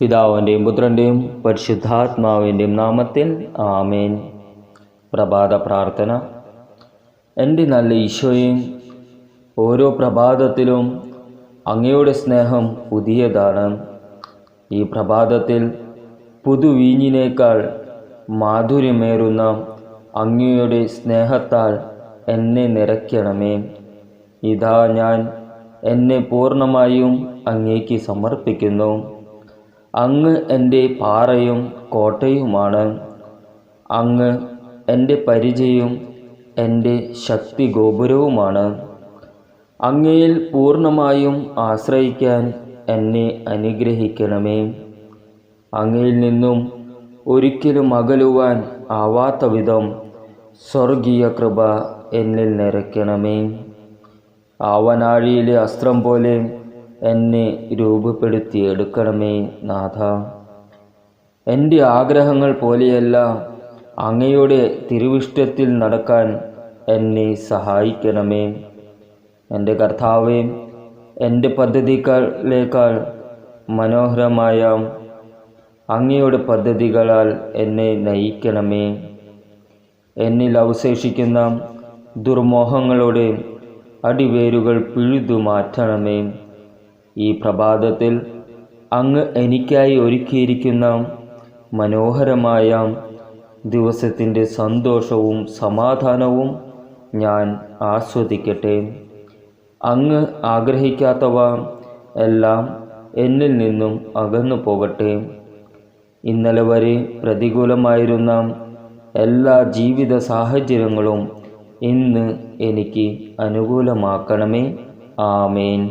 പിതാവിന്റെയും പുത്രന്റെയും പരിശുദ്ധാത്മാവിന്റെയും നാമത്തിൽ ആമേൻ. പ്രഭാത പ്രാർത്ഥന. എന്റെ നല്ല ഈശോയും ഓരോ പ്രഭാതത്തിലും അങ്ങയുടെ സ്നേഹം പുതിയതാണ്. ഈ പ്രഭാതത്തിൽ പുതുവീഞ്ഞിനേക്കാൾ മാധുര്യമേറുന്ന അങ്ങയുടെ സ്നേഹത്താൽ എന്നെ നിറയ്ക്കണമേ. ഇതാ ഞാൻ എന്നെ പൂർണമായും അങ്ങേക്ക് സമർപ്പിക്കുന്നു. അങ്ങ് എന്റെ പാറയും കോട്ടയുമാണ്. അങ്ങ് എന്റെ പരിചയവും എന്റെ ശക്തി ഗോപുരവുമാണ് അങ്ങയിൽ പൂർണമായും ആശ്രയിക്കാൻ എന്നെ അനുഗ്രഹിക്കണമേ. അങ്ങയിൽ നിന്നും ഒരിക്കലും അകലുവാൻ ആവാത്ത വിധം സ്വർഗീയ കൃപ എന്നിൽ നിറയ്ക്കണമേ. ആവനാഴിയിലെ അസ്ത്രം പോലെ എന്നെ രൂപപ്പെടുത്തിയെടുക്കണമേ നാഥ. എന്റെ ആഗ്രഹങ്ങൾ പോലെയല്ല അങ്ങയുടെ തിരുവിഷ്ടത്തിൽ നടക്കാൻ എന്നെ സഹായിക്കണമേ. എന്റെ കർത്താവേ എന്റെ പദ്ധതികളേക്കാൾ മനോഹരമായ അങ്ങയുടെ പദ്ധതികളാൽ എന്നെ നയിക്കണമേ. എന്നിൽ അവശേഷിക്കുന്ന ദുർമോഹങ്ങളുടെ അടിവേരുകൾ പിഴുതു മാറ്റണമേ. ഈ പ്രഭാതത്തിൽ അങ്ങ് എനിക്കായി ഒരുക്കിയിരിക്കുന്ന മനോഹരമായ ദിവസത്തിന്റെ സന്തോഷവും സമാധാനവും ഞാൻ ആസ്വദിക്കട്ടെ. അങ്ങ് ആഗ്രഹിക്കാത്തവ എല്ലാം എന്നിൽ നിന്നും അകന്നു പോകട്ടെ. ഇന്നലെ വരെ പ്രതികൂലമായിരുന്ന എല്ലാ ജീവിത സാഹചര്യങ്ങളും ഇന്ന് എനിക്ക് അനുകൂലമാക്കണമേ. ആമേൻ.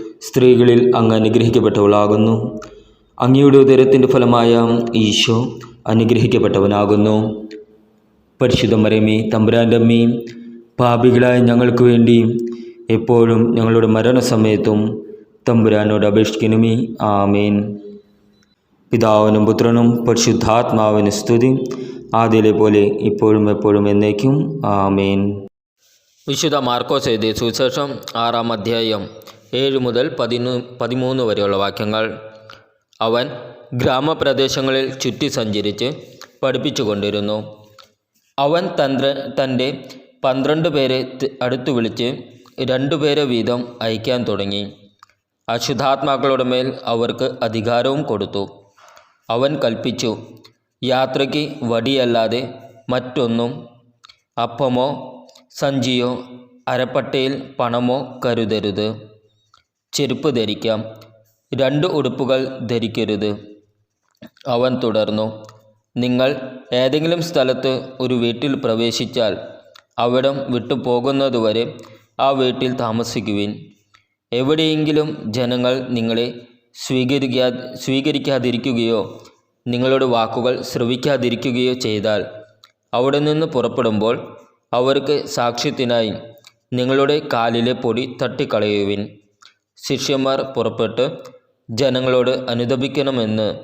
സ്ത്രീകളിൽ അങ്ങ് അനുഗ്രഹിക്കപ്പെട്ടവളാകുന്നു. അങ്ങയുടെ ഉദരത്തിന്റെ ഫലമായ ഈശോ അനുഗ്രഹിക്കപ്പെട്ടവനാകുന്നു. പരിശുദ്ധ മരമേ തമ്പുരാന്റെ അമ്മയും പാപികളായ ഞങ്ങൾക്ക് വേണ്ടി എപ്പോഴും ഞങ്ങളുടെ മരണസമയത്തും തമ്പുരാനോട് അപേക്ഷിക്കണമേ. ആമേൻ. പിതാവിനും പുത്രനും പരിശുദ്ധാത്മാവിന് സ്തുതി. ആദ്യയിലെ പോലെ ഇപ്പോഴും എപ്പോഴും എന്നേക്കും. ആമേൻ. വിശുദ്ധ മാർക്കോസ് എഴുതിയ സുവിശേഷം ആറാം അധ്യായം ഏഴ് മുതൽ പതിനു പതിമൂന്ന് വരെയുള്ള വാക്യങ്ങൾ. അവൻ ഗ്രാമപ്രദേശങ്ങളിൽ ചുറ്റി സഞ്ചരിച്ച് പഠിപ്പിച്ചു കൊണ്ടിരുന്നു. അവൻ തന്ത്ര തന്റെ പന്ത്രണ്ട് പേരെ അടുത്തു വിളിച്ച് രണ്ടുപേരെ വീതം അയക്കാൻ തുടങ്ങി. അശുദ്ധാത്മാക്കളുടെ മേൽ അവർക്ക് അധികാരവും കൊടുത്തു. അവൻ കൽപ്പിച്ചു യാത്രയ്ക്ക് വടിയല്ലാതെ മറ്റൊന്നും അപ്പമോ സഞ്ചിയോ അരപ്പട്ടയിൽ പണമോ കരുതരുത്. ചെരുപ്പ് ധരിക്കാം. രണ്ട് ഉടുപ്പുകൾ ധരിക്കരുത്. അവൻ തുടർന്നു നിങ്ങൾ ഏതെങ്കിലും സ്ഥലത്ത് ഒരു വീട്ടിൽ പ്രവേശിച്ചാൽ അവിടം വിട്ടു പോകുന്നതുവരെ ആ വീട്ടിൽ താമസിക്കുവിൻ. എവിടെയെങ്കിലും ജനങ്ങൾ നിങ്ങളെ സ്വീകരിക്കാ സ്വീകരിക്കാതിരിക്കുകയോ നിങ്ങളുടെ വാക്കുകൾ ശ്രവിക്കാതിരിക്കുകയോ ചെയ്താൽ അവിടെ നിന്ന് പുറപ്പെടുമ്പോൾ അവർക്ക് സാക്ഷ്യത്തിനായി നിങ്ങളുടെ കാലിലെ പൊടി തട്ടിക്കളയുവിൻ. ശിഷ്യന്മാർ പുറപ്പെട്ട് ജനങ്ങളോട് അനുദപിക്കണമെന്ന്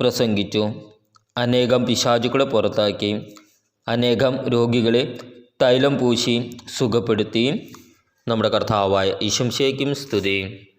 പ്രസംഗിച്ചു. അനേകം പിശാചുക്കളെ പുറത്താക്കി. അനേകം രോഗികളെ തൈലം പൂശി സുഖപ്പെടുത്തി. നമ്മുടെ കർത്താവായ ഈശംശയ്ക്കും സ്തുതി.